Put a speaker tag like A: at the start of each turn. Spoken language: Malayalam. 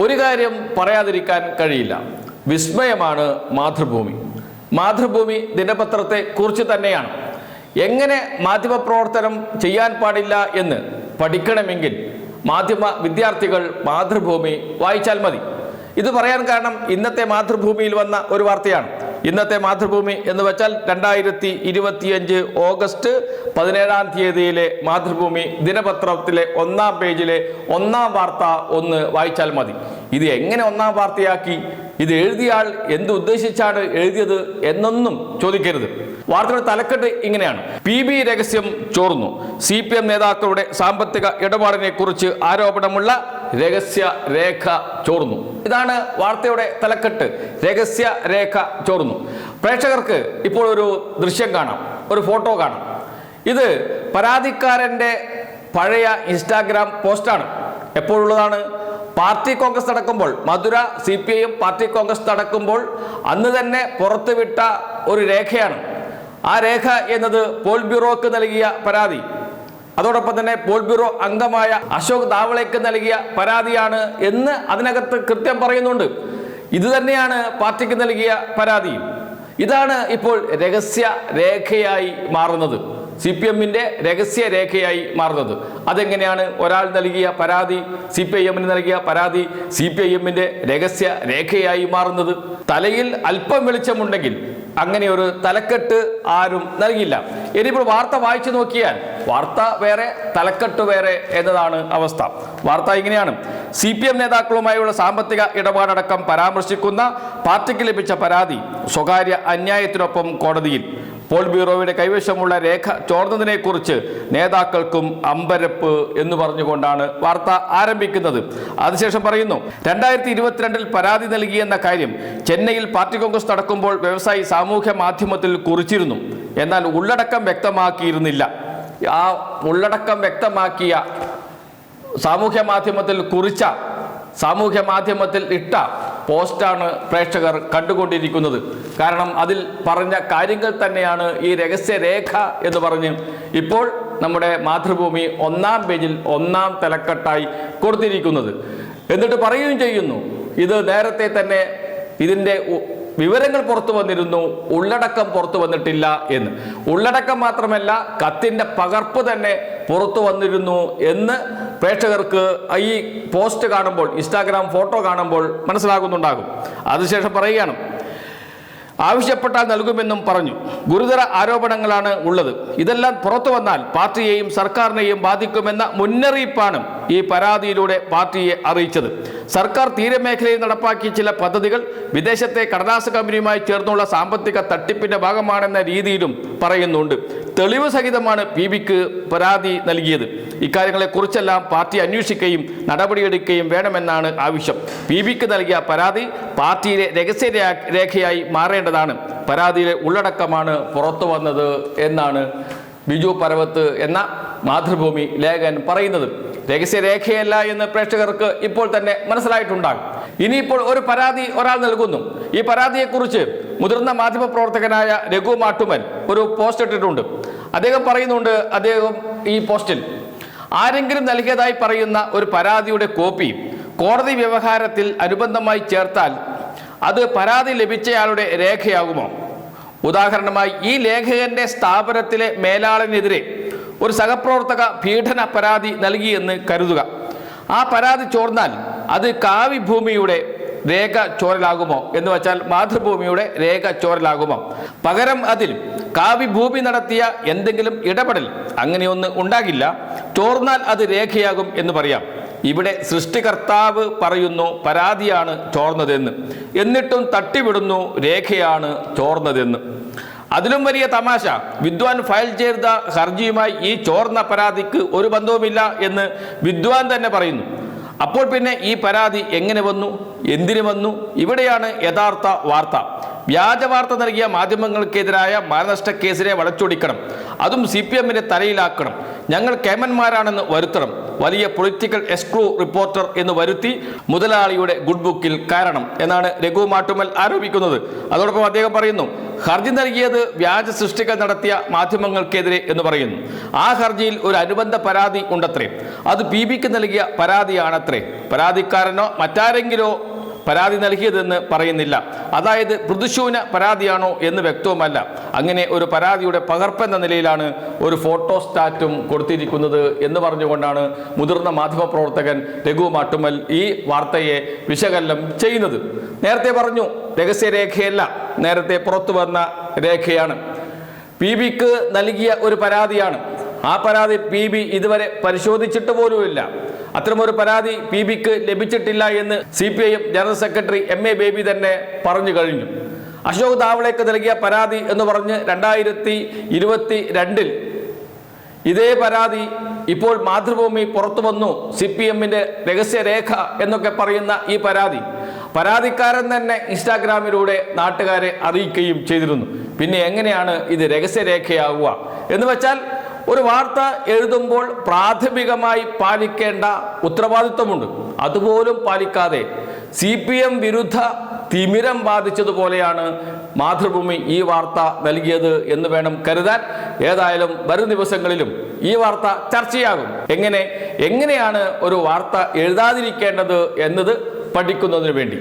A: ഒരു കാര്യം പറയാതിരിക്കാൻ കഴിയില്ല. വിസ്മയമാണ് മാതൃഭൂമി. മാതൃഭൂമി ദിനപത്രത്തെ കുറിച്ച് തന്നെയാണ്. എങ്ങനെ മാധ്യമപ്രവർത്തനം ചെയ്യാൻ പാടില്ല എന്ന് പഠിക്കണമെങ്കിൽ മാധ്യമ വിദ്യാർത്ഥികൾ മാതൃഭൂമി വായിച്ചാൽ മതി. ഇത് പറയാൻ കാരണം ഇന്നത്തെ മാതൃഭൂമിയിൽ വന്ന ഒരു വാർത്തയാണ്. ഇന്നത്തെ മാതൃഭൂമി എന്ന് വെച്ചാൽ രണ്ടായിരത്തി ഇരുപത്തിയഞ്ച് ഓഗസ്റ്റ് പതിനേഴാം തീയതിയിലെ മാതൃഭൂമി ദിനപത്രത്തിലെ ഒന്നാം പേജിലെ ഒന്നാം വാർത്ത ഒന്ന് വായിച്ചാൽ മതി. ഇത് എങ്ങനെ ഒന്നാം വാർത്തയാക്കി? ഇത് എഴുതിയാൾ എന്ത് ഉദ്ദേശിച്ചാണ് എഴുതിയത് എന്നൊന്നും ചോദിക്കരുത്. വാർത്തയുടെ തലക്കെട്ട് ഇങ്ങനെയാണ്. പി ബി രഹസ്യം ചോർന്നു. സി പി എം നേതാക്കളുടെ സാമ്പത്തിക ഇടപാടിനെ കുറിച്ച് ആരോപണമുള്ള രഹസ്യ രേഖ ചോർന്നു. ഇതാണ് വാർത്തയുടെ തലക്കെട്ട്. രഹസ്യ രേഖ ചോർന്നു. പ്രേക്ഷകർക്ക് ഇപ്പോൾ ഒരു ദൃശ്യം കാണാം. ഒരു ഫോട്ടോ കാണാം. ഇത് പരാതിക്കാരന്റെ പഴയ ഇൻസ്റ്റാഗ്രാം പോസ്റ്റാണ്. എപ്പോഴുള്ളതാണ്? പാർട്ടി കോൺഗ്രസ് നടക്കുമ്പോൾ Madurai C P I M party congress നടക്കുമ്പോൾ അന്ന് തന്നെ പുറത്തുവിട്ട ഒരു രേഖയാണ്. ആ രേഖ എന്നത് പോൾ ബ്യൂറോക്ക് നൽകിയ പരാതി. അതോടൊപ്പം തന്നെ പോൾ ബ്യൂറോ അംഗമായ അശോക് ദാവളയ്ക്ക് നൽകിയ പരാതിയാണ് എന്ന് അതിനകത്ത് കൃത്യം പറയുന്നുണ്ട്. ഇത് തന്നെയാണ് പാർട്ടിക്ക് നൽകിയ പരാതി ഇതാണ് ഇപ്പോൾ രഹസ്യ രേഖയായി മാറുന്നത്. സി പി എമ്മിന്റെ രഹസ്യ രേഖയായി മാറുന്നത്. അതെങ്ങനെയാണ് ഒരാൾ നൽകിയ പരാതി സി പി ഐ എമ്മിന് നൽകിയ പരാതി സി പി ഐ എമ്മിന്റെ രഹസ്യ രേഖയായി മാറുന്നത്? തലയിൽ അല്പം വെളിച്ചമുണ്ടെങ്കിൽ അങ്ങനെ ഒരു തലക്കെട്ട് ആരും നൽകില്ല. ഇനിയിപ്പോൾ വാർത്ത വായിച്ചു നോക്കിയാൽ വാർത്ത വേറെ തലക്കെട്ട് വേറെ എന്നതാണ് അവസ്ഥ. വാർത്ത ഇങ്ങനെയാണ്. സി പി എം നേതാക്കളുമായുള്ള സാമ്പത്തിക ഇടപാടടക്കം പരാമർശിക്കുന്ന പാർട്ടിക്ക് ലഭിച്ച പരാതി സ്വകാര്യ അന്യായത്തിനൊപ്പം കോടതിയിൽ. പോൾ ബ്യൂറോയുടെ കൈവശമുള്ള രേഖ ചോർന്നതിനെക്കുറിച്ച് നേതാക്കൾക്കും അമ്പരപ്പ് എന്ന് പറഞ്ഞുകൊണ്ടാണ് വാർത്ത ആരംഭിക്കുന്നത്. അതിനുശേഷം പറയുന്നു രണ്ടായിരത്തി ഇരുപത്തിരണ്ടിൽ പരാതി നൽകിയെന്ന കാര്യം ചെന്നൈയിൽ പാർട്ടി കോൺഗ്രസ് നടക്കുമ്പോൾ വ്യവസായി സാമൂഹ്യ മാധ്യമത്തിൽ കുറിച്ചിരുന്നു. എന്നാൽ ഉള്ളടക്കം വ്യക്തമാക്കിയിരുന്നില്ല. ആ ഉള്ളടക്കം വ്യക്തമാക്കിയ സാമൂഹ്യ മാധ്യമത്തിൽ കുറിച്ച സാമൂഹ്യ മാധ്യമത്തിൽ ഇട്ട പോസ്റ്റാണ് പ്രേക്ഷകർ കണ്ടുകൊണ്ടിരിക്കുന്നത്. കാരണം അതിൽ പറഞ്ഞ കാര്യങ്ങൾ തന്നെയാണ് ഈ രഹസ്യരേഖ എന്ന് പറഞ്ഞ് ഇപ്പോൾ നമ്മുടെ മാതൃഭൂമി ഒന്നാം പേജിൽ ഒന്നാം തലക്കെട്ടായി കൊടുത്തിരിക്കുന്നത്. എന്നിട്ട് പറയുകയും ചെയ്യുന്നു. ഇത് നേരത്തെ തന്നെ ഇതിന്റെ വിവരങ്ങൾ പുറത്തു വന്നിരുന്നു ഉള്ളടക്കം പുറത്തു വന്നിട്ടില്ല എന്ന്. ഉള്ളടക്കം മാത്രമല്ല കത്തിന്റെ പകർപ്പ് തന്നെ പുറത്തു വന്നിരുന്നു എന്ന് പ്രേക്ഷകർക്ക് ഈ പോസ്റ്റ് കാണുമ്പോൾ ഇൻസ്റ്റാഗ്രാം ഫോട്ടോ കാണുമ്പോൾ മനസ്സിലാകുന്നുണ്ടാകും. അതിനുശേഷം പറയുകയാണ് ആവശ്യപ്പെട്ടാൽ നൽകുമെന്നും പറഞ്ഞു. ഗുരുതര ആരോപണങ്ങളാണ് ഉള്ളത്. ഇതെല്ലാം പുറത്തു വന്നാൽ പാർട്ടിയെയും സർക്കാരിനെയും ബാധിക്കുമെന്ന മുന്നറിയിപ്പാണ് ഈ പരാതിയിലൂടെ പാർട്ടിയെ അറിയിച്ചത്. സർക്കാർ തീരമേഖലയിൽ നടപ്പാക്കിയ ചില പദ്ധതികൾ വിദേശത്തെ കടലാസ് കമ്പനിയുമായി ചേർന്നുള്ള സാമ്പത്തിക തട്ടിപ്പിന്റെ ഭാഗമാണെന്ന രീതിയിലും പറയുന്നുണ്ട്. തെളിവ് സഹിതമാണ് പി ബിക്ക് പരാതി നൽകിയത്. ഇക്കാര്യങ്ങളെക്കുറിച്ചെല്ലാം പാർട്ടി അന്വേഷിക്കുകയും നടപടിയെടുക്കുകയും വേണമെന്നാണ് ആവശ്യം. പി ബിക്ക് നൽകിയ പരാതി പാർട്ടിയിലെ രഹസ്യ രേഖയായി മാറേണ്ടതാണ്. പരാതിയിലെ ഉള്ളടക്കമാണ് പുറത്തു വന്നത് എന്നാണ് ബിജു പരവത്ത് എന്ന മാതൃഭൂമി ലേഖൻ പറയുന്നത്. രഹസ്യരേഖയല്ല എന്ന് പ്രേക്ഷകർക്ക് ഇപ്പോൾ തന്നെ മനസ്സിലായിട്ടുണ്ടാകും. ഇനിയിപ്പോൾ ഒരു പരാതി ഒരാൾ നൽകുന്നു. ഈ പരാതിയെക്കുറിച്ച് മുതിർന്ന മാധ്യമ പ്രവർത്തകനായ രഘു മാട്ടുമൻ ഒരു പോസ്റ്റ് ഇട്ടിട്ടുണ്ട്. അദ്ദേഹം പറയുന്നുണ്ട് അദ്ദേഹം ഈ പോസ്റ്റിൽ ആരെങ്കിലും നൽകിയതായി പറയുന്ന ഒരു പരാതിയുടെ കോപ്പി കോടതി വ്യവഹാരത്തിൽ അനുബന്ധമായി ചേർത്താൽ അത് പരാതി ലഭിച്ചയാളുടെ രേഖയാകുമോ? ഉദാഹരണമായി ഈ ലേഖകന്റെ സ്ഥാപനത്തിലെ മേലാളനെതിരെ ഒരു സഹപ്രവർത്തക പീഡന പരാതി നൽകിയെന്ന് കരുതുക. ആ പരാതി ചോർന്നാൽ അത് കാവി ഭൂമിയുടെ രേഖ ചോരലാകുമോ? എന്ന് വെച്ചാൽ മാതൃഭൂമിയുടെ രേഖ ചോരലാകുമോ? പകരം അതിൽ കാവി ഭൂമി നടത്തിയ എന്തെങ്കിലും ഇടപെടൽ അങ്ങനെയൊന്ന് ഉണ്ടാകില്ല. ചോർന്നാൽ അത് രേഖയാകും എന്ന് പറയാം. ഇവിടെ സൃഷ്ടികർത്താവ് പറയുന്നു പരാതിയാണ് ചോർന്നതെന്ന്. എന്നിട്ടും തട്ടിവിടുന്നു രേഖയാണ് ചോർന്നതെന്ന്. അതിലും വലിയ തമാശ. വിദ്വാൻ ഫയൽ ചെയ്ത ഹർജിയുമായി ഈ ചോർന്ന പരാതിക്ക് ഒരു ബന്ധവുമില്ല എന്ന് വിദ്വാൻ തന്നെ പറയുന്നു. അപ്പോൾ പിന്നെ ഈ പരാതി എങ്ങനെ വന്നു? എന്തിനു വന്നു? ഇവിടെയാണ് യഥാർത്ഥ വാർത്ത. വ്യാജ വാർത്ത നൽകിയ മാധ്യമങ്ങൾക്കെതിരായ മാനനഷ്ട കേസിനെ വളച്ചൊടിക്കണം. അതും സി പി എമ്മിന്റെ തലയിലാക്കണം. ഞങ്ങൾ കേമന്മാരാണെന്ന് വരുത്തണം. വലിയ പൊളിറ്റിക്കൽ എക്സ്ക്ലൂ റിപ്പോർട്ടർ എന്ന് വരുത്തി മുതലാളിയുടെ ഗുഡ് ബുക്കിൽ കാരണം എന്നാണ് രഘു മാട്ടുമൽ ആരോപിക്കുന്നത്. അതോടൊപ്പം അദ്ദേഹം പറയുന്നു ഹർജി നൽകിയത് വ്യാജ സൃഷ്ടികൾ നടത്തിയ മാധ്യമങ്ങൾക്കെതിരെ എന്ന് പറയുന്നു. ആ ഹർജിയിൽ ഒരു അനുബന്ധ പരാതി ഉണ്ടത്രേ. അത് പി ബിക്ക് നൽകിയ പരാതിയാണത്രേ. പരാതിക്കാരനോ മറ്റാരെങ്കിലോ പരാതി നൽകിയതെന്ന് പറയുന്നില്ല. അതായത് പ്രതിശൂന പരാതിയാണോ എന്ന് വ്യക്തവുമല്ല. അങ്ങനെ ഒരു പരാതിയുടെ പകർപ്പെന്ന നിലയിലാണ് ഒരു ഫോട്ടോ സ്റ്റാറ്റും കൊടുത്തിരിക്കുന്നത് എന്ന് പറഞ്ഞുകൊണ്ടാണ് മുതിർന്ന മാധ്യമപ്രവർത്തകൻ രഘു മാട്ടുമൽ ഈ വാർത്തയെ വിശകലനം ചെയ്യുന്നത്. നേരത്തെ പറഞ്ഞു രഹസ്യരേഖയല്ല നേരത്തെ പുറത്തു വന്ന രേഖയാണ്. പി ബിക്ക് നൽകിയ ഒരു പരാതിയാണ്. ആ പരാതി പി ബി ഇതുവരെ പരിശോധിച്ചിട്ട് പോലുമില്ല. അത്തരമൊരു പരാതി പി ബിക്ക് ലഭിച്ചിട്ടില്ല എന്ന് C P I M general secretary M A Baby തന്നെ പറഞ്ഞു കഴിഞ്ഞു. അശോക് താവളേക്ക് നൽകിയ പരാതി എന്ന് പറഞ്ഞ് രണ്ടായിരത്തി ഇരുപത്തി രണ്ടിൽ ഇതേ പരാതി ഇപ്പോൾ മാതൃഭൂമി പുറത്തു വന്നു സി പി എമ്മിന്റെ രഹസ്യരേഖ എന്നൊക്കെ പറയുന്ന ഈ പരാതി. പരാതിക്കാരൻ തന്നെ ഇൻസ്റ്റാഗ്രാമിലൂടെ നാട്ടുകാരെ അറിയിക്കുകയും ചെയ്തിരുന്നു. പിന്നെ എങ്ങനെയാണ് ഇത് രഹസ്യരേഖയാവുക എന്ന് വെച്ചാൽ ഒരു വാർത്ത എഴുതുമ്പോൾ പ്രാഥമികമായി പാലിക്കേണ്ട ഉത്തരവാദിത്വമുണ്ട്. അതുപോലും പാലിക്കാതെ സി പി എം വിരുദ്ധ തിമിരം ബാധിച്ചതുപോലെയാണ് മാതൃഭൂമി ഈ വാർത്ത നൽകിയത് എന്ന് വേണം കരുതാൻ. ഏതായാലും വരും ദിവസങ്ങളിലും ഈ വാർത്ത ചർച്ചയാകും. എങ്ങനെ എങ്ങനെയാണ് ഒരു വാർത്ത എഴുതാതിരിക്കേണ്ടത് എന്നത് പഠിക്കുന്നതിന് വേണ്ടി.